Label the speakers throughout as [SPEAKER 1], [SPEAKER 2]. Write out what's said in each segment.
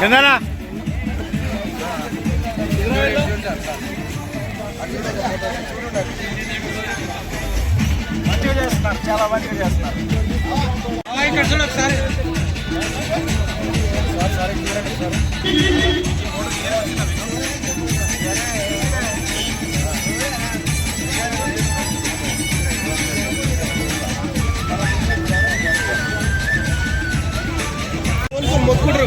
[SPEAKER 1] చందనా?
[SPEAKER 2] మంచిగా చేస్తున్నారు చాలా మంచిగా చేస్తున్నారు.
[SPEAKER 1] ఇక్కడ చూడు ఒకసారి. మొక్కుడ్రు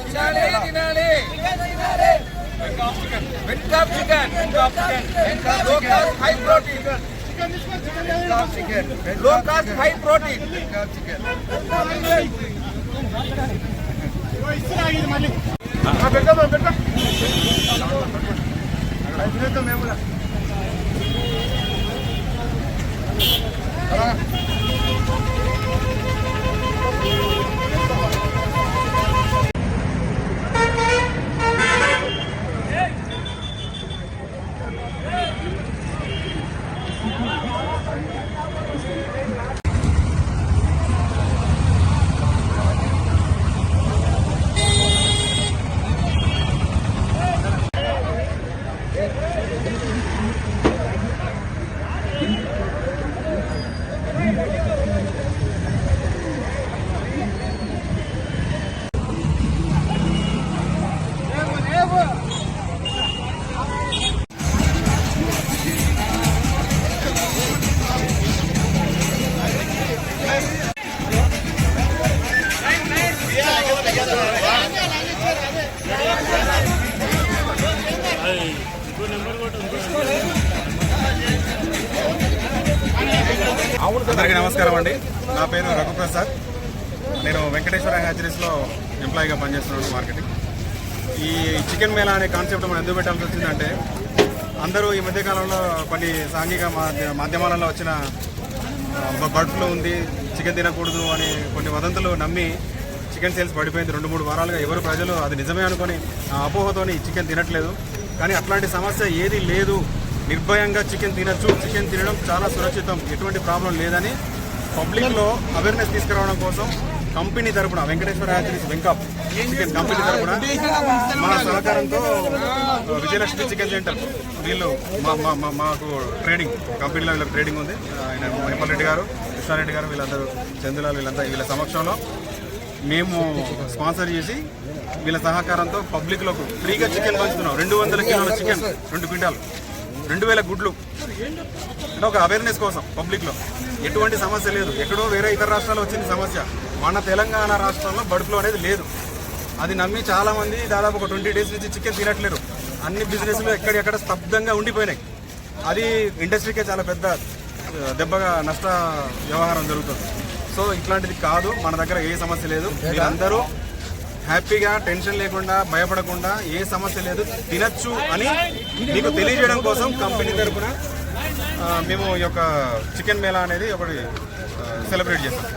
[SPEAKER 3] తినాలి తినాలి high protein low cost high protein మేము Thank you.
[SPEAKER 4] అందరికీ నమస్కారం అండి. నా పేరు రఘుప్రసాద్. నేను వెంకటేశ్వర హ్యాచరీస్లో ఎంప్లాయీగా పనిచేస్తున్నాను మార్కెటింగ్. ఈ చికెన్ మేళా అనే కాన్సెప్ట్ మనం ఎందుకు పెట్టాల్సి వచ్చిందంటే అందరూ ఈ మధ్యకాలంలో కొన్ని సాంఘిక మాధ్య- మాధ్యమాలలో వచ్చిన బర్డ్ ఫ్లూ ఉంది చికెన్ తినకూడదు అని కొన్ని వదంతులు నమ్మి చికెన్ సేల్స్ పడిపోయింది రెండు మూడు వారాలుగా. ఎవరు ప్రజలు అది నిజమే అనుకొని అపోహతోని చికెన్ తినట్లేదు. కానీ అట్లాంటి సమస్య ఏది లేదు. నిర్భయంగా చికెన్ తినచ్చు. చికెన్ తినడం చాలా సురక్షితం. ఎటువంటి ప్రాబ్లం లేదని పబ్లిక్లో అవేర్నెస్ తీసుకురావడం కోసం కంపెనీ తరపున Venkateshwara hatcheries Venkob chicken company తరపున మా సహకారంతో విజయలక్ష్మి చికెన్ సెంటర్. వీళ్ళు మా మా- మా- మాకు ట్రేడింగ్ కంపెనీలో వీళ్ళకి ట్రేడింగ్ ఉంది. ఆయన మహిపాల్ రెడ్డి గారు కృష్ణారెడ్డి గారు వీళ్ళందరూ చందులాల్ వీళ్ళంతా వీళ్ళ సమక్షంలో మేము స్పాన్సర్ చేసి వీళ్ళ సహకారంతో పబ్లిక్లోకి ఫ్రీగా చికెన్ పంచుతున్నాం. రెండు వందల కిలోల చికెన్ రెండు క్వింటాలు. రెండు వేల గుడ్లు. అంటే ఒక అవేర్నెస్ కోసం పబ్లిక్లో ఎటువంటి సమస్య లేదు. ఎక్కడో వేరే ఇతర రాష్ట్రాల్లో వచ్చింది సమస్య. మన తెలంగాణ రాష్ట్రంలో బర్డ్ అనేది లేదు. అది నమ్మి చాలా మంది దాదాపు ఒక ట్వంటీ డేస్ నుంచి చికెన్ తినట్లేరు. అన్ని బిజినెస్లు ఎక్కడెక్కడ స్తబ్దంగా ఉండిపోయినాయి. అది ఇండస్ట్రీకే చాలా పెద్ద దెబ్బగా నష్ట వ్యవహారం జరుగుతుంది. సో ఇట్లాంటిది కాదు. మన దగ్గర ఏ సమస్య లేదు మీరందరూ హ్యాపీగా టెన్షన్ లేకుండా భయపడకుండా ఏ సమస్య లేదు తినచ్చు అని మీకు తెలియజేయడం కోసం కంపెనీ తరఫున మేము ఈ యొక్క చికెన్ మేళా అనేది ఒకటి సెలబ్రేట్ చేస్తాం.